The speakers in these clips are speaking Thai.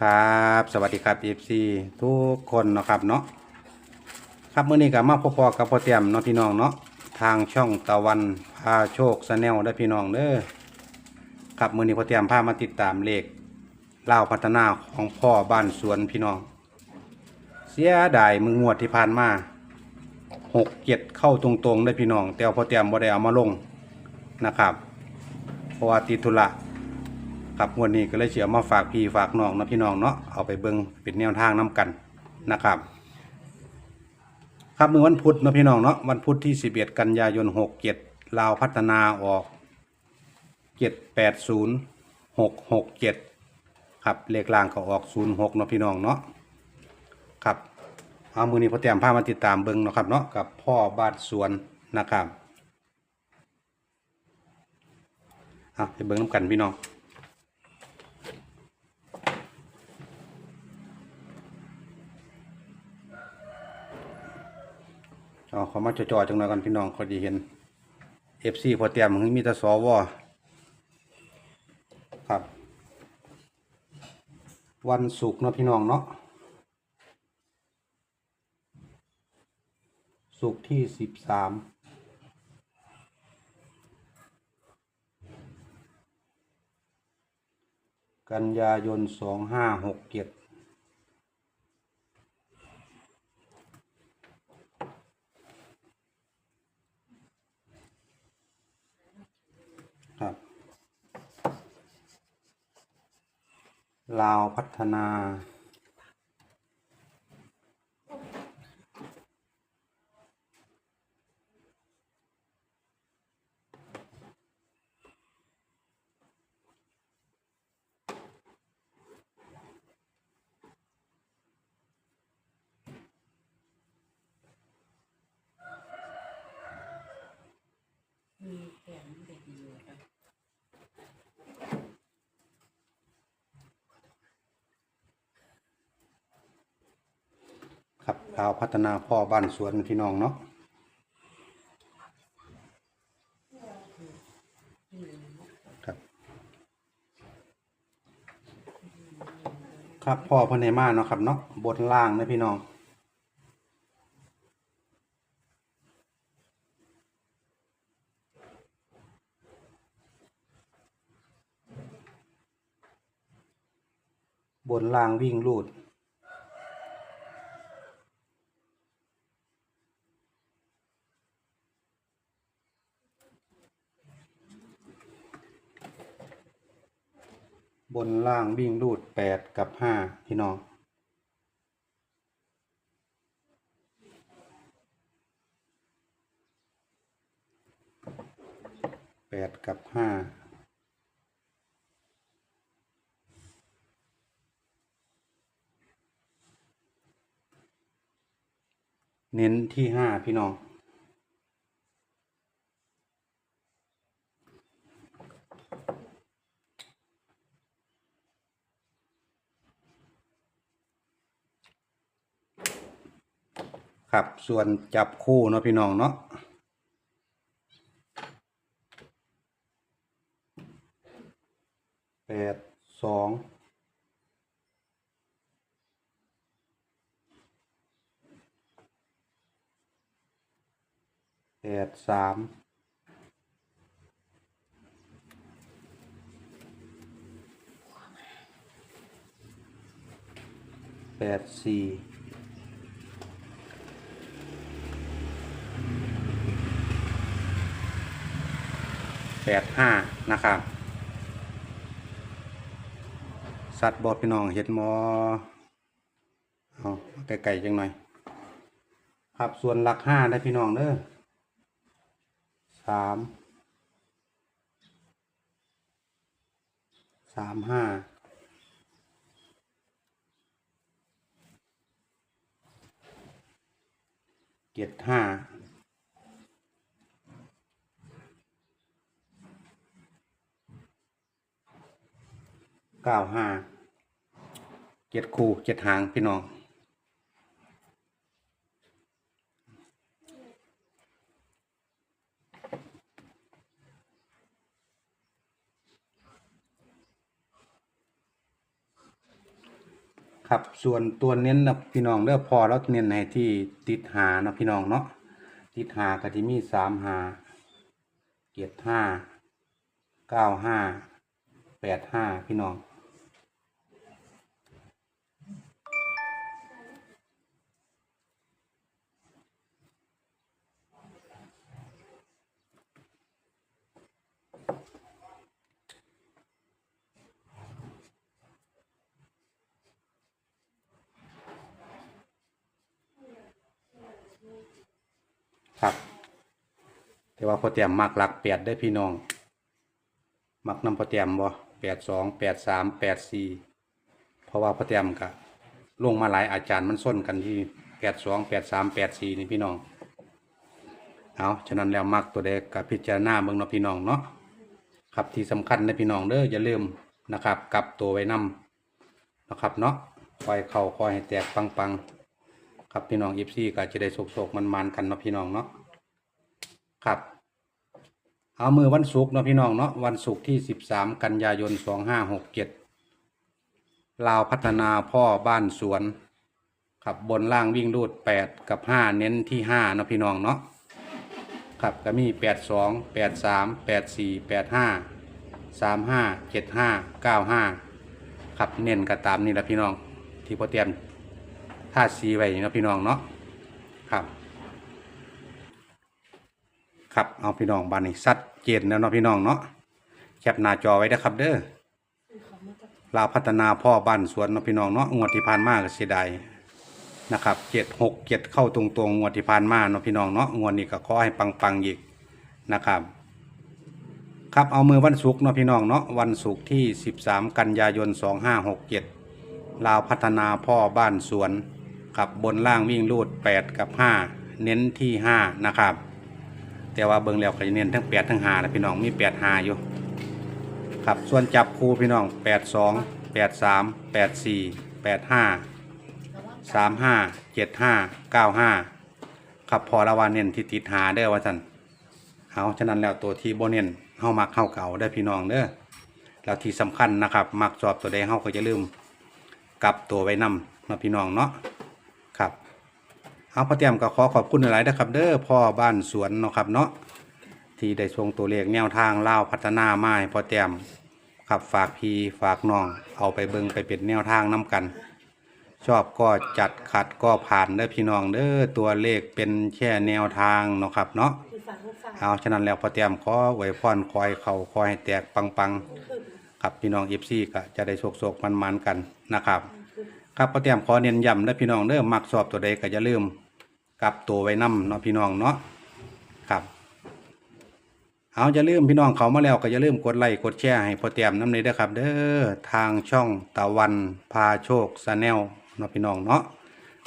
ครับ สวัสดีครับ FC ทุกคนนะครับเนาะครับเมื้อนี้ก็มาพบๆกับพ่อเตรียมเนาะพี่น้องเนาะทางช่องตะวันพาโชคสแนลได้พี่น้องเด้อครับเมื้อนี้พ่อเตรียมพามาติดตามเลขเล่าพัฒนาของพ่อบ้านสวนพี่น้อง เสียดายมืองวดที่ผ่านมาหกเจ็ดเข้าตรงๆได้พี่น้องแต่ว่าพ่อเตรียมบ่ได้เอามาลงนะครับเพราะว่าติดธุระ ครับงวันนี้ก็เลยเสียมาฝากพี่ฝากน้องนะพี่น้องเนาะเอาไปเบิ่งเป็นแนวทางน้กันนะครับ ครับมือวันพุธนะพี่น้องเนาะวันพุธที่11กันยายน67ลาวพัฒนาออก780 667ครับเลขล่างก็ออก06เนะพี่น้องเนาะครับเอามือนี้พอเตรียมพามาติดตามเบิ่งนะครับเนาะกับพ่อบ้านสวนนะครับเอาไปเบิ่งน้ำกันพี่น้อง เอาเขามาจ่อๆจังหน่อยกันพี่น้องเขาดีเห็นเอฟซีพอเตรียมหึงมีแต่สวครับ วันศุกร์เนาะพี่น้องเนาะศุกร์ที่สิบสามกันยายนสองห้าหกเจ็ด ครับ ลาวพัฒนา มีแขนเด็กอยู่อะ ครับ ลาวพัฒนาพ่อบ้านสวนพี่น้องเนาะครับ ครับพ่อพันในมาเนาะครับเนาะบนล่างนะพี่น้องบนล่างวิ่งลูด บนล่างวิ่งรูดแปดกับห้าพี่น้องแปดกับห้าเน้นที่ห้าพี่น้อง ครับ ส่วนจับคู่เนาะพี่น้องเนาะแปดสองแปดสามแปดสี่ แปดห้านะครับ สัตว์บอดพี่น้องเห็ดมอเอาไก่ๆจังหน่อย ครับส่วนหลักห้าได้พี่น้องเด้อสามสามห้าเจ็ดห้า เก้าห้าเจ็ดคู่เจ็ดหางพี่น้องครับส่วนตัวเน้นนะพี่น้องเด้อกพอแล้วเน้นให้ที่ติดหานะพี่น้องเนาะติดหาก็ที่มีสามหาเจ็ดห้าเก้าห้าแปดห้าพี่น้อง ครับแต่ว่าพอเตรียมมักหลักแปดได้พี่น้อง มักน้ำพอเตรียมบ่แปดสองแปดสามแปดสี่เพราะว่าพอเตรียมกะลงมาหลายอาจารย์มันส้นกันที่แปดสองแปดสามแปดสี่นี่พี่น้องเอาฉะนั้นแล้วมักตัวเด็กกับพิจารณาเบิ่งเนาะพี่น้องเนาะครับที่สำคัญนะพี่น้องเด้ออย่าลืมนะครับกลับตัวไว้นำนะครับเนาะคอยเข่าคอยให้แตกปังๆ ครับพี่น้องอีฟซี่ก็จะได้โศกๆมันๆกันเนาะพี่น้องเนาะครับเอามือวันศุกร์เนาะพี่น้องเนาะวันศุกร์ที่13กันยายน2567ลาวพัฒนาพ่อบ้านสวนครับบนล่างวิ่งรูด8กับ5เน้นที่5เนาะพี่น้องเนาะครับก็มี82 83 84 85 35 75 95ครับเน้นก็ตามนี่แหละพี่น้องที่พอเตรียม ท่าซีไว้เนาะพี่น้องเนาะครับครับเอาพี่น้องบ้านนี้ซัดเจนแล้วเนาะพี่น้องเนาะแคปหน้าจอไว้นะครับเด้อลาวพัฒนาพ่อบ้านสวนเนาะพี่น้องเนาะงวดที่ผ่านมาก็เสียดายนะครับเจ็ดหกเจ็ดเข้าตรงๆงวดที่ผ่านมาเนาะพี่น้องเนาะงวดนี้ก็ขอให้ปังๆอีกนะครับ ครับเอามือวันศุกร์เนาะพี่น้องเนาะวันศุกร์ที่ 13 กันยายน 2567ลาวพัฒนาพ่อบ้านสวน กับบนล่างวิ่งรูด 8 กับ 5 เน้นที่ 5 นะครับ แต่ว่าเบิ่งแล้วก็จะเน้นทั้ง 8 ทั้ง5นะพี่น้องมี 8 5 อยู่ ครับส่วนจับคู่พี่น้อง 8 2 8 3 8 4 8 5 3 5 7 5 9 5ครับพอละวันเน้นที่ติดหาเด้อว่าท่านเอาฉะนั้นแล้วตัวที่โบเน้นเฮามักเข้าเก่าได้พี่น้องเด้อแล้วที่สำคัญนะครับ มักสอบตัวใดเฮาก็จะลืมกลับตัวไว้นำมาพี่น้องเนาะ ครับเอาพ่อเตรียมก็ขอขอบคุณหลายๆนะครับ เด้อพ่อบ้านสวนเนาะครับเนาะที่ได้ส่งตัวเลขแนวทางเล่าวพัฒนาไม้พ่อเตรียมครับฝากพี่ฝากน้อง เอาไปเบิงไปเป็นแนวทางน้กัน ชอบก็จัดขัดก็ผ่านเด้อพี่น้องเด้อตัวเลขเป็นแค่แนวทางเนาะครับเนาะคือฝากลูกฝากเอาฉะนั้นแล้วพ่อเตรียมขอไว้พรคอยเข่าคอยให้แตกปังๆครับพี่น้องเอฟซีก็จะได้โศกๆมันๆกันนะครับ ครับพอเตรียมขอเน้นย้ำและพี่น้องเด้อมักสอบตัวใดก็อย่าลืมกลับตัวไว้นำเนาะพี่น้องเนาะครับเอาอย่าลืมพี่น้องเขามาแล้วก็อย่าลืมกดไลค์กดแชร์ให้พอเตรียมน้ำเลยเด้อครับ เด้อทางช่องตะวันพาโชคสแนลเนาะพี่น้องเนาะ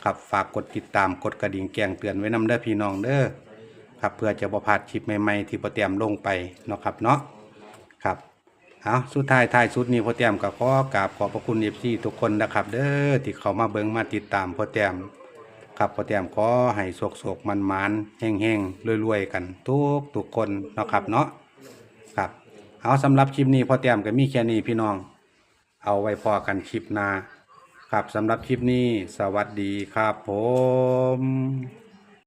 ครับฝากกดติดตามกดกระดิ่งแจ้งเตือนไว้นำเด้อพี่น้องเด้อครับเพื่อจะบ่พลาดคลิปใหม่ๆที่พอเตรียมลงไปเนาะครับเนาะครับ เอาสุดท้ายท้ายสุดนี้พ่อแต้มก็ขอกราบขอบพระคุณเอฟซีทุกคนนะครับ เด้อที่เขามาเบิ่งมาติดตามพ่อแต้มครับพ่อแต้มขอให้โศกโศกมันมันแห้งแห้งๆรวยๆกัน ทุกทุกคนนะครับเนาะครับเอาสำหรับคลิปนี้พ่อแต้มก็มีแค่นี้พี่น้อง เอาไว้พอกันคลิปหน้าครับสำหรับคลิปนี้สวัสดีครับผม